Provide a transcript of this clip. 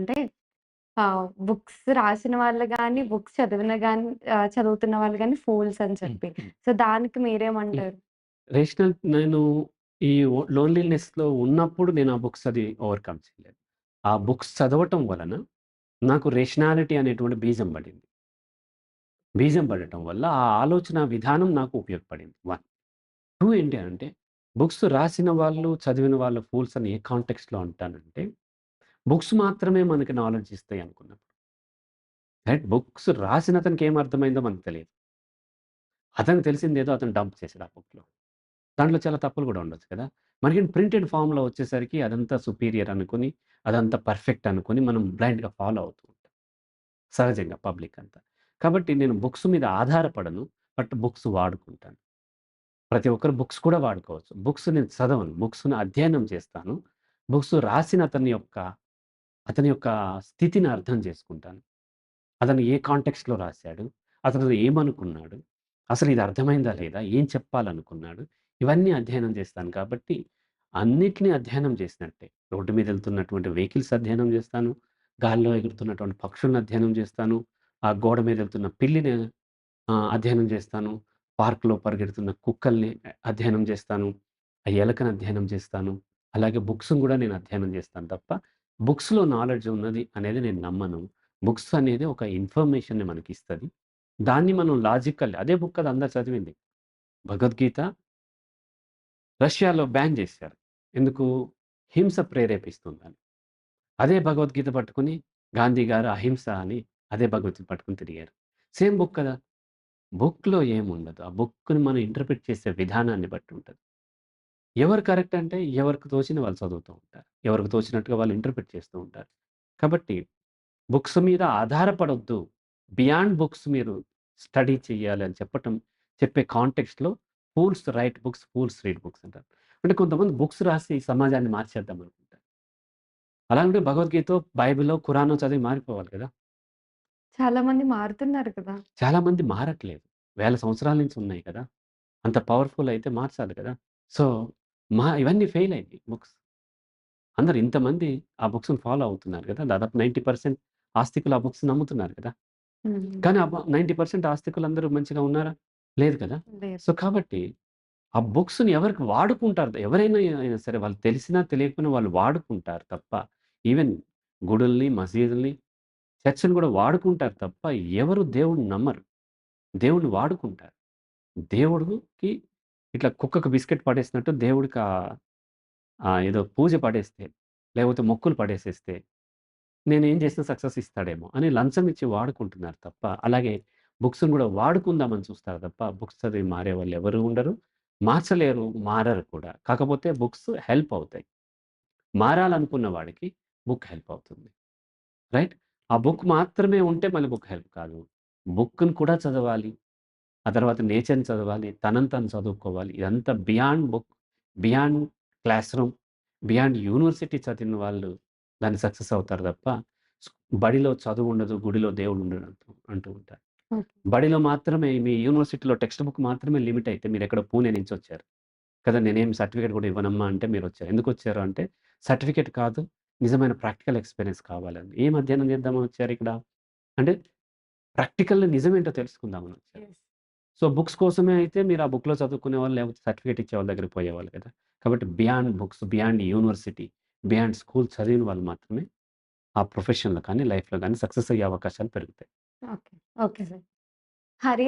అంటే ఆహ్, బుక్స్ రాసిన వాళ్ళు గాని, బుక్స్ చదివిన ఆహ్, చదువుతున్న వాళ్ళు గాని ఫూల్స్ అని. చెప్పి. సో, దానికి. మీరేమంటారు? రేషనల్ నేను ఈ ఓ లోన్లీనెస్‌లో ఉన్నప్పుడు నేను ఆ బుక్స్ అది ఓవర్‌కమ్ చేయలేదు. ఆ బుక్స్ చదవటం వలన నాకు రేషనాలిటీ అనేటువంటి బీజం పడింది. బీజం పడటం వల్ల ఆ ఆలోచన విధానం నాకు ఉపయోగపడింది 1. 2 ఏంటి అంటే బుక్స్ రాసిన వాళ్ళు, చదివిన వాళ్ళు ఫూల్స్ అని ఏ కాంటెక్స్ట్‌లో అంటానంటే, బుక్స్ మాత్రమే మనకి నాలెడ్జ్ ఇస్తాయి అనుకున్నప్పుడు. రైట్ బుక్స్ రాసిన అతనికి ఏం అర్థమైందో మనకు తెలియదు అతనికి తెలిసిందేదో అతను డంప్ చేశాడు ఆ బుక్‌లో. దాంట్లో చాలా తప్పులు కూడా ఉండొచ్చు కదా! మనకి ప్రింటెడ్ ఫార్మ్‌లో వచ్చేసరికి అదంతా సుపీరియర్ అనుకుని అదంతా పర్ఫెక్ట్ అనుకుని మనం బ్లైండ్‌గా ఫాలో అవుతూ ఉంటాం. సహజంగా పబ్లిక్ అంతా. కాబట్టి నేను బుక్స్ మీద ఆధారపడను. But books వాడుకుంటాను. ప్రతి ఒక్కరు బుక్స్ కూడా వాడుకోవచ్చు. బుక్స్ నేను చదవను. బుక్స్‌ని అధ్యయనం చేస్తాను. బుక్స్ రాసిన అతని యొక్క, అతని యొక్క స్థితిని అర్థం చేసుకుంటాను. అతను ఏ కాంటెక్స్ట్‌లో రాశాడు అతను ఏమనుకున్నాడు? అసలు ఇది అర్థమైందా లేదా? ఏం చెప్పాలనుకున్నాడు? ఇవన్నీ అధ్యయనం చేస్తాను కాబట్టి, అన్నిటినీ అధ్యయనం చేసినట్టే. రోడ్డు మీద వెళ్తున్నటువంటి వెహికల్స్ అధ్యయనం చేస్తాను. గాల్లో ఎగురుతున్నటువంటి పక్షుల్ని అధ్యయనం చేస్తాను. ఆ గోడ మీద వెళ్తున్న పిల్లిని అధ్యయనం చేస్తాను. పార్క్‌లో పరిగెడుతున్న కుక్కల్ని అధ్యయనం చేస్తాను. ఆ ఎలకని అధ్యయనం చేస్తాను. అలాగే బుక్స్‌ని కూడా నేను అధ్యయనం చేస్తాను తప్ప, బుక్స్‌లో నాలెడ్జ్ ఉన్నది అనేది నేను నమ్మను. బుక్స్ అనేది ఒక ఇన్ఫర్మేషన్‌ని ఇస్తుంది దాన్ని మనం లాజికల్ అదే బుక్ అది అందరూ చదివింది. భగవద్గీత రష్యాలో బ్యాన్ చేశారు. ఎందుకు? హింస ప్రేరేపిస్తుందని. అదే భగవద్గీత పట్టుకొని గాంధీ గారు అహింస అని అదే భగవద్గీత పట్టుకొని తిరిగారు. సేమ్ బుక్ కదా! బుక్‌లో ఏముండదు. ఆ బుక్‌ని మనం ఇంటర్ప్రిట్ చేసే విధానాన్ని బట్టి ఉంటుంది ఎవరు కరెక్ట్ అంటే ఎవరికి తోచింది వాళ్ళు చదువుతూ ఉంటారు. ఎవరికి తోచినట్టుగా వాళ్ళు ఇంటర్ప్రిట్ చేస్తూ ఉంటారు. కాబట్టి బుక్స్ మీద ఆధారపడొద్దు. బియాండ్ బుక్స్ మీరు స్టడీ చేయాలి అని చెప్పటం చెప్పే కాంటెక్స్ట్‌లో fools write books, fools read books అంటారు. అంటే కొంతమంది బుక్స్ రాసి సమాజాన్ని మార్చేద్దాం అనుకుంటారు. అలాంటి భగవద్గీతో, బైబిలో, ఖురానో చదివి మారిపోవాలి కదా! చాలా మంది మారుతున్నారు కదా! చాలామంది మారట్లేదు. వేల సంవత్సరాల నుంచి ఉన్నాయి కదా! అంత పవర్‌ఫుల్ అయితే మార్చాలి కదా! సో, మా ఇవన్నీ ఫెయిల్ అయినాయి బుక్స్. అందరూ ఇంతమంది ఆ బుక్స్‌ని ఫాలో అవుతున్నారు కదా! దాదాపు 90% ఆస్తికులు ఆ బుక్స్ నమ్ముతున్నారు కదా! కానీ ఆ బ 90% ఆస్తికులందరూ మంచిగా ఉన్నారా? లేదు కదా! సో, కాబట్టి ఆ బుక్స్‌ని ఎవరికి వాడుకుంటారు. ఎవరైనా అయినా సరే వాళ్ళు తెలిసినా తెలియకపోయినా వాళ్ళు వాడుకుంటారు తప్ప, ఈవెన్ గుడుల్ని, మసీదుల్ని, చర్చ్‌ని కూడా వాడుకుంటారు తప్ప, ఎవరు దేవుడిని నమ్మరు. దేవుడిని వాడుకుంటారు. దేవుడికి ఇట్లా కుక్కకు బిస్కెట్ పడేసినట్టు దేవుడికి ఆహ్, ఏదో పూజ పడేస్తే, లేకపోతే మొక్కులు పడేసేస్తే, నేనేం చేసినా సక్సెస్ ఇస్తాడేమో అని లంచం ఇచ్చి వాడుకుంటున్నారు తప్ప, అలాగే బుక్స్‌ని కూడా వాడుకుందామని చూస్తారు తప్ప, బుక్స్ చదివి మారేవాళ్ళు ఎవరు ఉండరు. మార్చలేరు, మారరు కూడా. కాకపోతే బుక్స్ హెల్ప్ అవుతాయి. మారాలనుకున్న వాడికి బుక్ హెల్ప్ అవుతుంది. రైట్? ఆ బుక్ మాత్రమే ఉంటే మళ్ళీ బుక్ హెల్ప్ కాదు. బుక్‌ని కూడా చదవాలి. ఆ తర్వాత నేచర్‌ని చదవాలి. తనని తను చదువుకోవాలి. ఇదంతా beyond book, beyond classroom, beyond university చదివిన వాళ్ళు దాన్ని సక్సెస్ అవుతారు తప్ప, బడిలో చదువుండదు, గుడిలో దేవుడుండడు అంటూ అంటూ ఉంటారు. బడిలో మాత్రమే మీ యూనివర్సిటీలో టెక్స్ట్ బుక్ మాత్రమే లిమిట్ అయితే మీరెక్కడో పూణే నుంచి వచ్చారు. కదా! నేనేం సర్టిఫికేట్ కూడా ఇవ్వనమ్మా అంటే మీరొచ్చారు. ఎందుకొచ్చారు అంటే, సర్టిఫికేట్ కాదు, నిజమైన ప్రాక్టికల్ ఎక్స్‌పీరియన్స్ కావాలని. ఏం అధ్యయనం చేద్దామని వచ్చారిక్కడ? అంటే ప్రాక్టికల్‌గా నిజమేంటో తెలుసుకుందామని వచ్చారు. సో, బుక్స్ కోసమే అయితే మీరు ఆ బుక్‌లో చదువుకునేవాళ్ళు లేకపోతే సర్టిఫికేట్ ఇచ్చే వాళ్ళ దగ్గరికి పోయేవాళ్ళు కదా! కాబట్టి beyond books, beyond university, beyond school చదివిన వాళ్ళు మాత్రమే ఆ ప్రొఫెషన్‌లో కానీ, లైఫ్‌లో కానీ సక్సెస్ అయ్యే అవకాశాలు పెరుగుతాయి. ఓకే. Okay sir. హరి